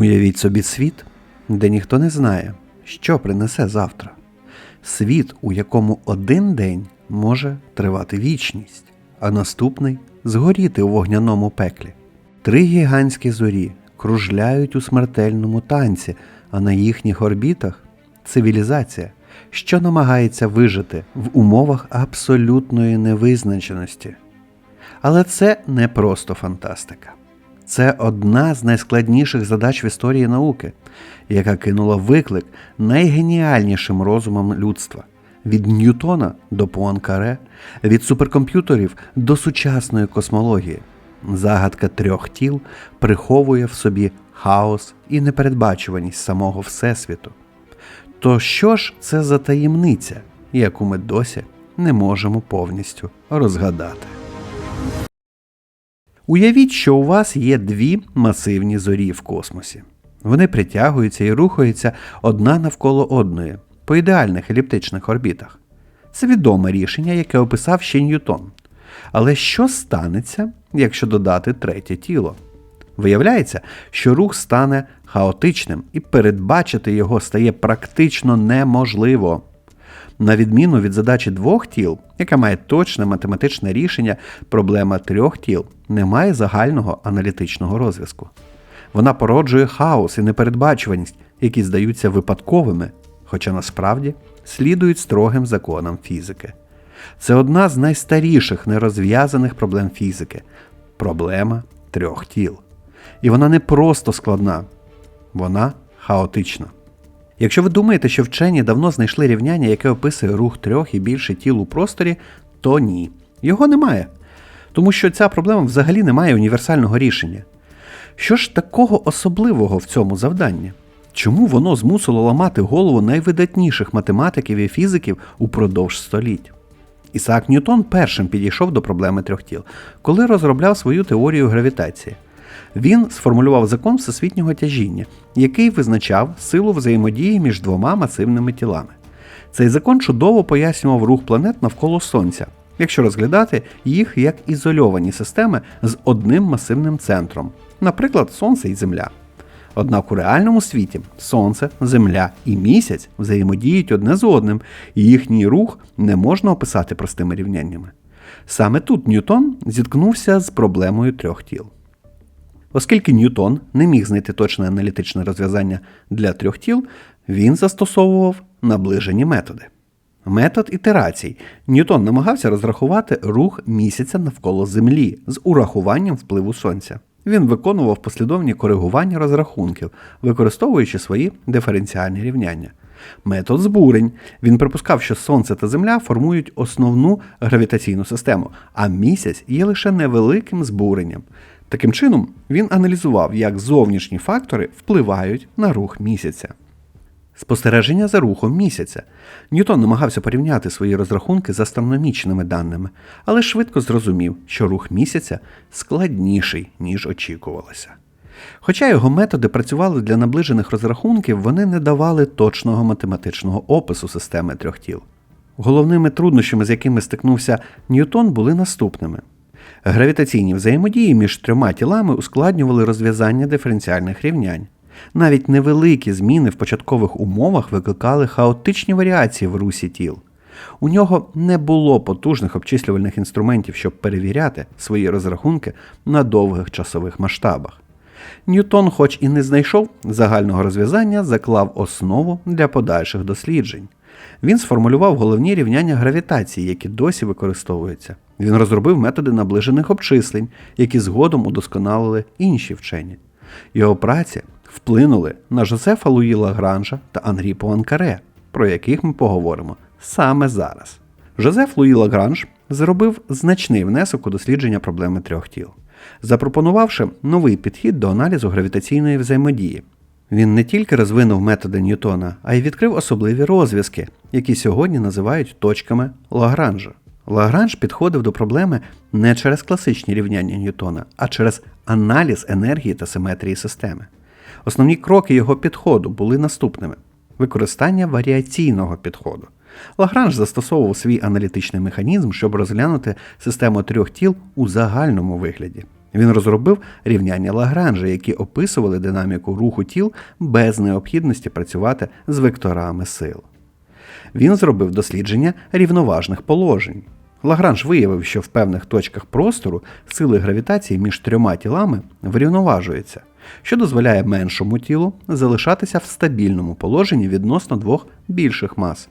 Уявіть собі світ, де ніхто не знає, що принесе завтра. Світ, у якому один день може тривати вічність, а наступний згоріти у вогняному пеклі. Три гігантські зорі кружляють у смертельному танці, а на їхніх орбітах цивілізація, що намагається вижити в умовах абсолютної невизначеності. Але це не просто фантастика. Це одна з найскладніших задач в історії науки, яка кинула виклик найгеніальнішим розумам людства від Ньютона до Пуанкаре, від суперкомп'ютерів до сучасної космології. Загадка трьох тіл приховує в собі хаос і непередбачуваність самого Всесвіту. То що ж це за таємниця, яку ми досі не можемо повністю розгадати? Уявіть, що у вас є дві масивні зорі в космосі. Вони притягуються і рухаються одна навколо одної по ідеальних еліптичних орбітах. Це відоме рішення, яке описав ще Ньютон. Але що станеться, якщо додати третє тіло? Виявляється, що рух стане хаотичним і передбачити його стає практично неможливо. На відміну від задачі двох тіл, яка має точне математичне рішення, проблема трьох тіл не має загального аналітичного розв'язку. Вона породжує хаос і непередбачуваність, які здаються випадковими, хоча насправді слідують строгим законам фізики. Це одна з найстаріших нерозв'язаних проблем фізики проблема трьох тіл. І вона не просто складна, вона хаотична. Якщо ви думаєте, що вчені давно знайшли рівняння, яке описує рух трьох і більше тіл у просторі, то ні. Його немає. Тому що ця проблема взагалі не має універсального рішення. Що ж такого особливого в цьому завданні? Чому воно змусило ламати голову найвидатніших математиків і фізиків упродовж століть? Ісаак Ньютон першим підійшов до проблеми трьох тіл, коли розробляв свою теорію гравітації. Він сформулював закон всесвітнього тяжіння, який визначав силу взаємодії між двома масивними тілами. Цей закон чудово пояснював рух планет навколо Сонця, якщо розглядати їх як ізольовані системи з одним масивним центром, наприклад, Сонце і Земля. Однак у реальному світі Сонце, Земля і місяць взаємодіють одне з одним, і їхній рух не можна описати простими рівняннями. Саме тут Ньютон зіткнувся з проблемою трьох тіл. Оскільки Ньютон не міг знайти точне аналітичне розв'язання для трьох тіл, він застосовував наближені методи. Метод ітерацій. Ньютон намагався розрахувати рух місяця навколо Землі з урахуванням впливу Сонця. Він виконував послідовні коригування розрахунків, використовуючи свої диференціальні рівняння. Метод збурень. Він припускав, що Сонце та Земля формують основну гравітаційну систему, а місяць є лише невеликим збуренням. Таким чином, він аналізував, як зовнішні фактори впливають на рух місяця. Спостереження за рухом місяця. Ньютон намагався порівняти свої розрахунки з астрономічними даними, але швидко зрозумів, що рух місяця складніший, ніж очікувалося. Хоча його методи працювали для наближених розрахунків, вони не давали точного математичного опису системи трьох тіл. Головними труднощами, з якими стикнувся Ньютон, були наступними. Гравітаційні взаємодії між трьома тілами ускладнювали розв'язання диференціальних рівнянь. Навіть невеликі зміни в початкових умовах викликали хаотичні варіації в русі тіл. У нього не було потужних обчислювальних інструментів, щоб перевіряти свої розрахунки на довгих часових масштабах. Ньютон, хоч і не знайшов загального розв'язання, заклав основу для подальших досліджень. Він сформулював головні рівняння гравітації, які досі використовуються. Він розробив методи наближених обчислень, які згодом удосконалили інші вчені. Його праці вплинули на Жозефа Луї Лагранжа та Анрі Пуанкаре, про яких ми поговоримо саме зараз. Жозеф Луї Лагранж зробив значний внесок у дослідження проблеми трьох тіл, запропонувавши новий підхід до аналізу гравітаційної взаємодії. Він не тільки розвинув методи Ньютона, а й відкрив особливі розв'язки, які сьогодні називають точками Лагранжа. Лагранж підходив до проблеми не через класичні рівняння Ньютона, а через аналіз енергії та симетрії системи. Основні кроки його підходу були наступними: використання варіаційного підходу. Лагранж застосовував свій аналітичний механізм, щоб розглянути систему трьох тіл у загальному вигляді. Він розробив рівняння Лагранжа, які описували динаміку руху тіл без необхідності працювати з векторами сил. Він зробив дослідження рівноважних положень. Лагранж виявив, що в певних точках простору сили гравітації між трьома тілами врівноважуються, що дозволяє меншому тілу залишатися в стабільному положенні відносно двох більших мас.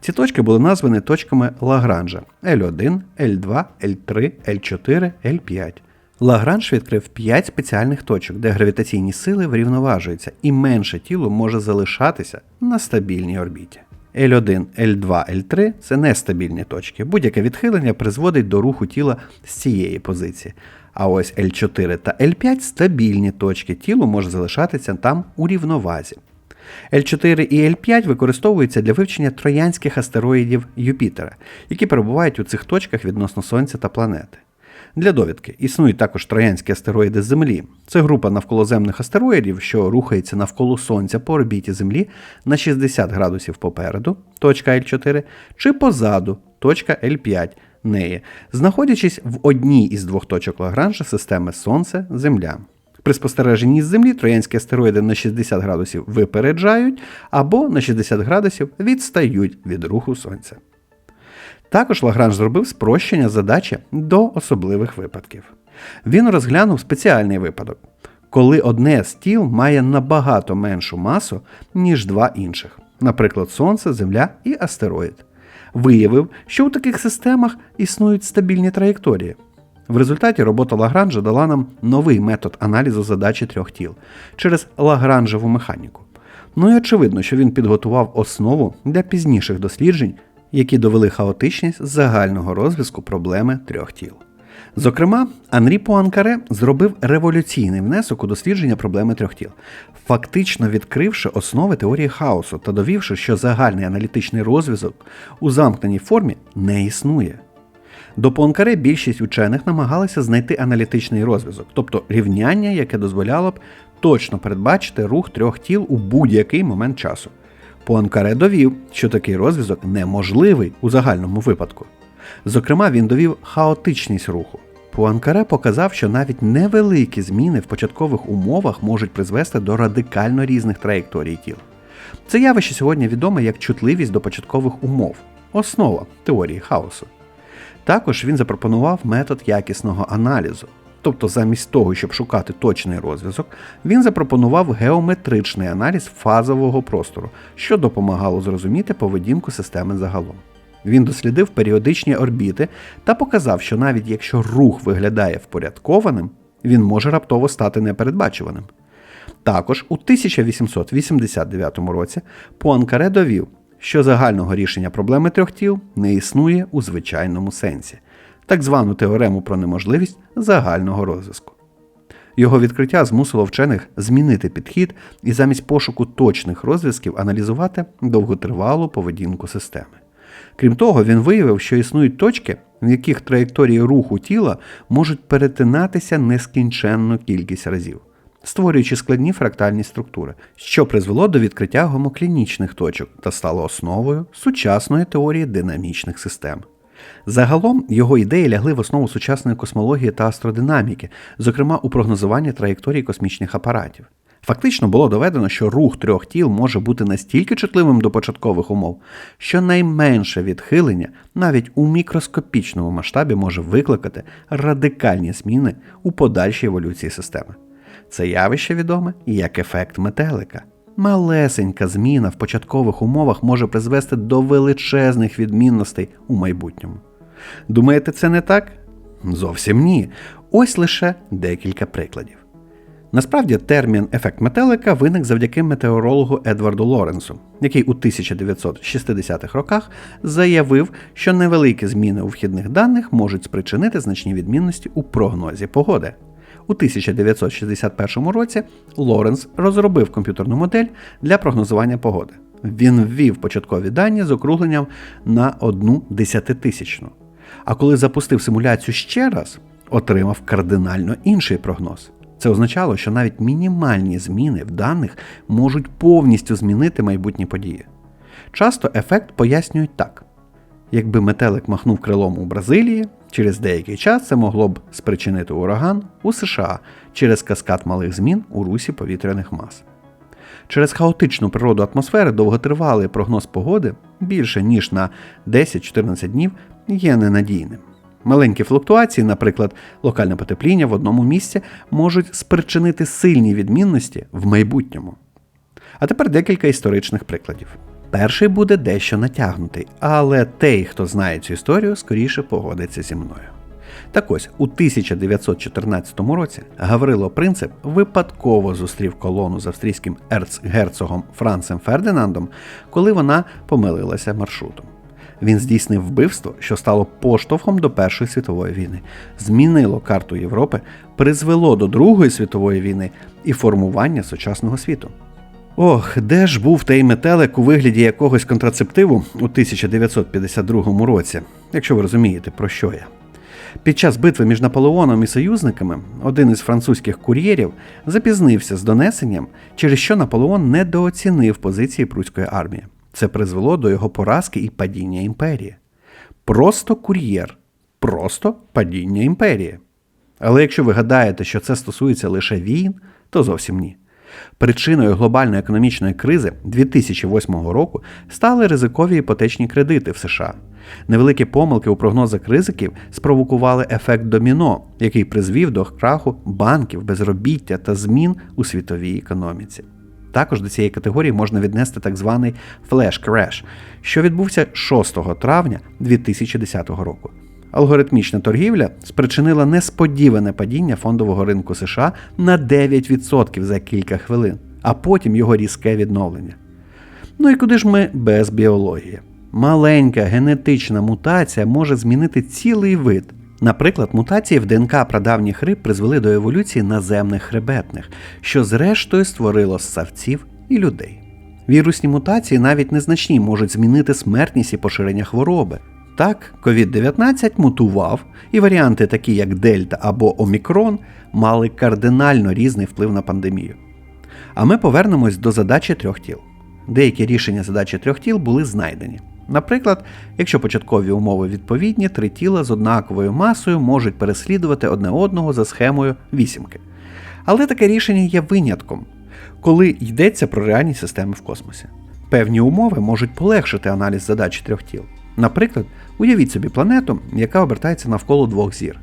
Ці точки були названі точками Лагранжа L1, L2, L3, L4, L5. Лагранж відкрив 5 спеціальних точок, де гравітаційні сили врівноважуються, і менше тіло може залишатися на стабільній орбіті. L1, L2, L3 це нестабільні точки. Будь-яке відхилення призводить до руху тіла з цієї позиції. А ось L4 та L5 стабільні точки, тіло може залишатися там у рівновазі. L4 і L5 використовуються для вивчення троянських астероїдів Юпітера, які перебувають у цих точках відносно Сонця та планети. Для довідки існують також троянські астероїди Землі. Це група навколоземних астероїдів, що рухається навколо Сонця по орбіті Землі на 60 градусів попереду, точка L4, чи позаду, точка L5 неї, знаходячись в одній із двох точок Лагранжа системи Сонце Земля. При спостереженні з Землі троянські астероїди на 60 градусів випереджають або на 60 градусів відстають від руху Сонця. Також Лагранж зробив спрощення задачі до особливих випадків. Він розглянув спеціальний випадок, коли одне з тіл має набагато меншу масу, ніж два інших, наприклад, Сонце, Земля і астероїд. Виявив, що у таких системах існують стабільні траєкторії. В результаті робота Лагранжа дала нам новий метод аналізу задачі трьох тіл через Лагранжеву механіку. Ну і очевидно, що він підготував основу для пізніших досліджень які довели хаотичність загального розв'язку проблеми трьох тіл. Зокрема, Анрі Пуанкаре зробив революційний внесок у дослідження проблеми трьох тіл, фактично відкривши основи теорії хаосу та довівши, що загальний аналітичний розв'язок у замкненій формі не існує. До Пуанкаре більшість учених намагалися знайти аналітичний розв'язок, тобто рівняння, яке дозволяло б точно передбачити рух трьох тіл у будь-який момент часу. Пуанкаре довів, що такий розв'язок неможливий у загальному випадку. Зокрема, він довів хаотичність руху. Пуанкаре показав, що навіть невеликі зміни в початкових умовах можуть призвести до радикально різних траєкторій тіл. Це явище сьогодні відоме як чутливість до початкових умов, основа теорії хаосу. Також він запропонував метод якісного аналізу, Тобто, замість того, щоб шукати точний розв'язок, він запропонував геометричний аналіз фазового простору, що допомагало зрозуміти поведінку системи загалом. Він дослідив періодичні орбіти та показав, що навіть якщо рух виглядає впорядкованим, він може раптово стати непередбачуваним. Також у 1889 році Пуанкаре довів, що загального рішення проблеми трьох тіл не існує у звичайному сенсі так звану теорему про неможливість загального розв'язку. Його відкриття змусило вчених змінити підхід і замість пошуку точних розв'язків аналізувати довготривалу поведінку системи. Крім того, він виявив, що існують точки, в яких траєкторії руху тіла можуть перетинатися нескінченну кількість разів, створюючи складні фрактальні структури, що призвело до відкриття гомоклінічних точок та стало основою сучасної теорії динамічних систем. Загалом його ідеї лягли в основу сучасної космології та астродинаміки, зокрема у прогнозуванні траєкторії космічних апаратів. Фактично було доведено, що рух трьох тіл може бути настільки чутливим до початкових умов, що найменше відхилення навіть у мікроскопічному масштабі може викликати радикальні зміни у подальшій еволюції системи. Це явище відоме як ефект метелика. Малесенька зміна в початкових умовах може призвести до величезних відмінностей у майбутньому. Думаєте, це не так? Зовсім ні. Ось лише декілька прикладів. Насправді термін ефект метелика виник завдяки метеорологу Едварду Лоренсу, який у 1960-х роках заявив, що невеликі зміни у вхідних даних можуть спричинити значні відмінності у прогнозі погоди. У 1961 році Лоренс розробив комп'ютерну модель для прогнозування погоди. Він ввів початкові дані з округленням на одну десятитисячну. А коли запустив симуляцію ще раз, отримав кардинально інший прогноз. Це означало, що навіть мінімальні зміни в даних можуть повністю змінити майбутні події. Часто ефект пояснюють так: Якби метелик махнув крилом у Бразилії, через деякий час це могло б спричинити ураган у США через каскад малих змін у русі повітряних мас. Через хаотичну природу атмосфери довготривалий прогноз погоди більше ніж на 10-14 днів є ненадійним. Маленькі флуктуації, наприклад, локальне потепління в одному місці, можуть спричинити сильні відмінності в майбутньому. А тепер декілька історичних прикладів. Перший буде дещо натягнутий, але той, хто знає цю історію, скоріше погодиться зі мною. Так ось, у 1914 році Гаврило Принцип випадково зустрів колону з австрійським ерцгерцогом Францем Фердинандом, коли вона помилилася маршрутом. Він здійснив вбивство, що стало поштовхом до Першої світової війни, змінило карту Європи, призвело до Другої світової війни і формування сучасного світу. Ох, де ж був той метелик у вигляді якогось контрацептиву у 1952 році, якщо ви розумієте, про що я. Під час битви між Наполеоном і союзниками один із французьких кур'єрів запізнився з донесенням, через що Наполеон недооцінив позиції пруської армії. Це призвело до його поразки і падіння імперії. Просто кур'єр, просто падіння імперії. Але якщо ви гадаєте, що це стосується лише війн, то зовсім ні. Причиною глобальної економічної кризи 2008 року стали ризикові іпотечні кредити в США. Невеликі помилки у прогнозах ризиків спровокували ефект доміно, який призвів до краху банків, безробіття та змін у світовій економіці. Також до цієї категорії можна віднести так званий флеш креш, що відбувся 6 травня 2010 року. Алгоритмічна торгівля спричинила несподіване падіння фондового ринку США на 9% за кілька хвилин, а потім його різке відновлення. Ну і куди ж ми без біології? Маленька генетична мутація може змінити цілий вид. Наприклад, мутації в ДНК прадавніх риб призвели до еволюції наземних хребетних, що зрештою створило ссавців і людей. Вірусні мутації навіть незначні можуть змінити смертність і поширення хвороби. Так, COVID-19 мутував, і варіанти, такі як Дельта або Омікрон, мали кардинально різний вплив на пандемію. А ми повернемось до задачі трьох тіл. Деякі рішення задачі трьох тіл були знайдені. Наприклад, якщо початкові умови відповідні, три тіла з однаковою масою можуть переслідувати одне одного за схемою вісімки. Але таке рішення є винятком, коли йдеться про реальні системи в космосі. Певні умови можуть полегшити аналіз задачі трьох тіл. Наприклад, уявіть собі планету, яка обертається навколо двох зір.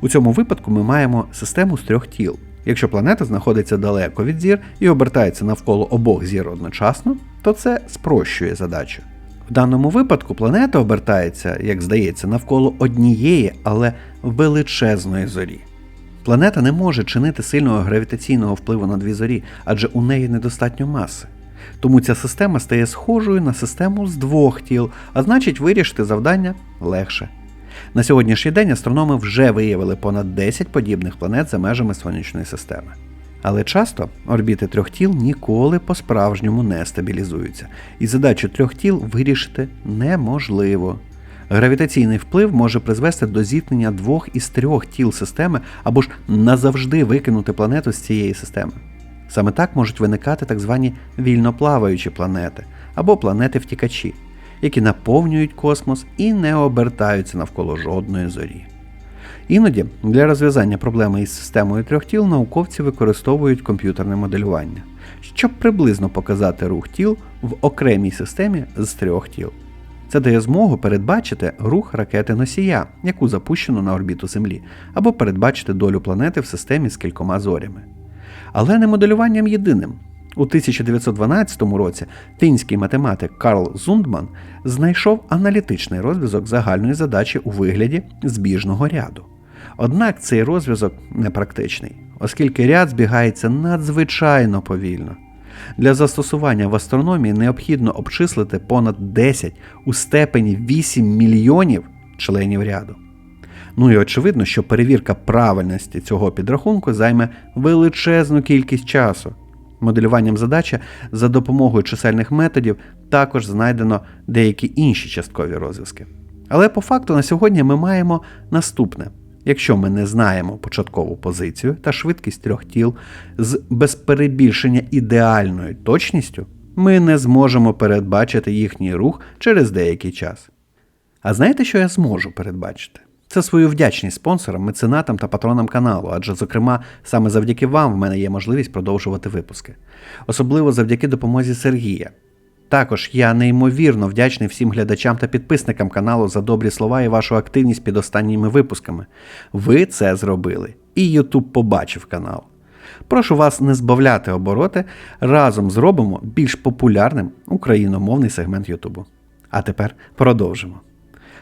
У цьому випадку ми маємо систему з трьох тіл. Якщо планета знаходиться далеко від зір і обертається навколо обох зір одночасно, то це спрощує задачу. В даному випадку планета обертається, як здається, навколо однієї, але величезної зорі. Планета не може чинити сильного гравітаційного впливу на дві зорі, адже у неї недостатньо маси. Тому ця система стає схожою на систему з двох тіл, а значить вирішити завдання легше. На сьогоднішній день астрономи вже виявили понад 10 подібних планет за межами сонячної системи. Але часто орбіти трьох тіл ніколи по-справжньому не стабілізуються, і задачу трьох тіл вирішити неможливо. Гравітаційний вплив може призвести до зіткнення двох із трьох тіл системи або ж назавжди викинути планету з цієї системи. Саме так можуть виникати так звані вільноплаваючі планети або планети-втікачі, які наповнюють космос і не обертаються навколо жодної зорі. Іноді для розв'язання проблеми із системою трьох тіл науковці використовують комп'ютерне моделювання, щоб приблизно показати рух тіл в окремій системі з трьох тіл. Це дає змогу передбачити рух ракети носія, яку запущено на орбіту Землі, або передбачити долю планети в системі з кількома зорями. Але не моделюванням єдиним. У 1912 році фінський математик Карл Зундман знайшов аналітичний розв'язок загальної задачі у вигляді збіжного ряду. Однак цей розв'язок непрактичний, оскільки ряд збігається надзвичайно повільно. Для застосування в астрономії необхідно обчислити понад 10 у степені 8 мільйонів членів ряду. Ну і очевидно, що перевірка правильності цього підрахунку займе величезну кількість часу. Моделюванням задачі за допомогою чисельних методів також знайдено деякі інші часткові розв'язки. Але по факту на сьогодні ми маємо наступне. Якщо ми не знаємо початкову позицію та швидкість трьох тіл з безперебільшення ідеальною точністю, ми не зможемо передбачити їхній рух через деякий час. А знаєте, що я зможу передбачити? Це свою вдячність спонсорам, меценатам та патронам каналу, адже, зокрема, саме завдяки вам в мене є можливість продовжувати випуски. Особливо завдяки допомозі Сергія. Також я неймовірно вдячний всім глядачам та підписникам каналу за добрі слова і вашу активність під останніми випусками. Ви це зробили, і YouTube побачив канал. Прошу вас не збавляти обороти, разом зробимо більш популярним україномовний сегмент Ютубу. А тепер продовжимо.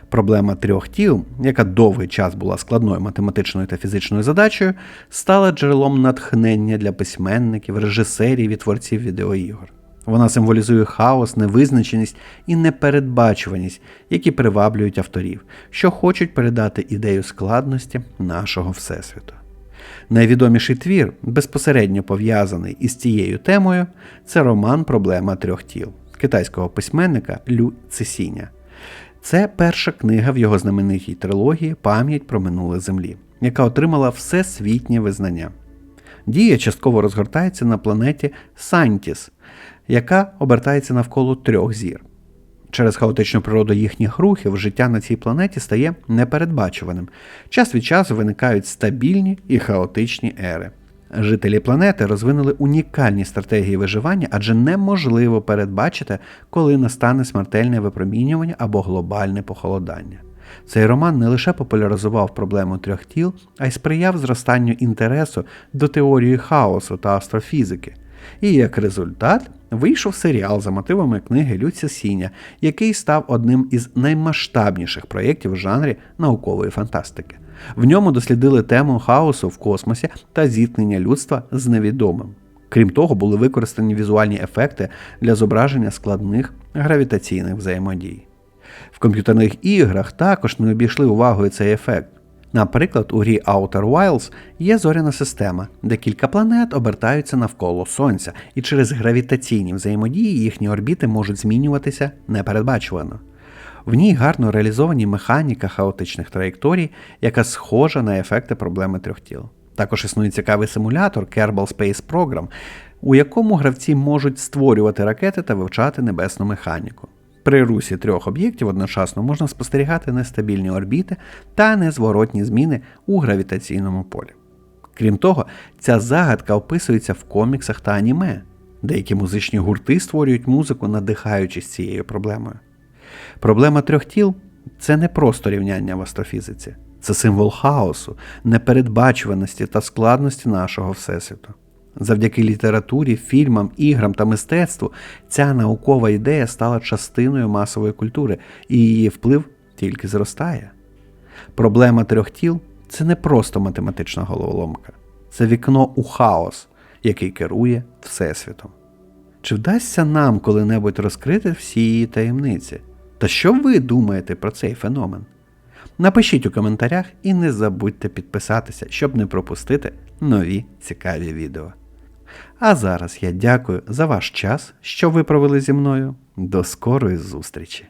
Проблема трьох тіл, яка довгий час була складною математичною та фізичною задачею, стала джерелом натхнення для письменників, режисерів і творців відеоігор. Вона символізує хаос, невизначеність і непередбачуваність, які приваблюють авторів, що хочуть передати ідею складності нашого Всесвіту. Найвідоміший твір, безпосередньо пов'язаний із цією темою, це роман Проблема трьох тіл китайського письменника Лю Цесіня. Це перша книга в його знаменитій трилогії Пам'ять про минуле землі, яка отримала всесвітнє визнання. Дія частково розгортається на планеті Сантіс, яка обертається навколо трьох зір. Через хаотичну природу їхніх рухів життя на цій планеті стає непередбачуваним. Час від часу виникають стабільні і хаотичні ери. Жителі планети розвинули унікальні стратегії виживання, адже неможливо передбачити, коли настане смертельне випромінювання або глобальне похолодання. Цей роман не лише популяризував проблему трьох тіл, а й сприяв зростанню інтересу до теорії хаосу та астрофізики. І як результат вийшов серіал за мотивами книги Люця Сіня, який став одним із наймасштабніших проєктів в жанрі наукової фантастики. В ньому дослідили тему хаосу в космосі та зіткнення людства з невідомим. Крім того, були використані візуальні ефекти для зображення складних гравітаційних взаємодій. В комп'ютерних іграх також не обійшли увагою цей ефект. Наприклад, у грі Outer Wilds є зоряна система, де кілька планет обертаються навколо Сонця, і через гравітаційні взаємодії їхні орбіти можуть змінюватися непередбачувано. В ній гарно реалізовані механіка хаотичних траєкторій, яка схожа на ефекти проблеми трьох тіл. Також існує цікавий симулятор Kerbal Space Program, у якому гравці можуть створювати ракети та вивчати небесну механіку. При русі трьох об'єктів одночасно можна спостерігати нестабільні орбіти та незворотні зміни у гравітаційному полі. Крім того, ця загадка описується в коміксах та аніме. Деякі музичні гурти створюють музику, надихаючись цією проблемою. Проблема трьох тіл це не просто рівняння в астрофізиці, це символ хаосу, непередбачуваності та складності нашого Всесвіту. Завдяки літературі, фільмам, іграм та мистецтву ця наукова ідея стала частиною масової культури, і її вплив тільки зростає. Проблема трьох тіл це не просто математична головоломка, це вікно у хаос, який керує Всесвітом. Чи вдасться нам коли-небудь розкрити всі її таємниці? Та що ви думаєте про цей феномен? Напишіть у коментарях і не забудьте підписатися, щоб не пропустити нові цікаві відео. А зараз я дякую за ваш час, що ви провели зі мною. До скорої зустрічі!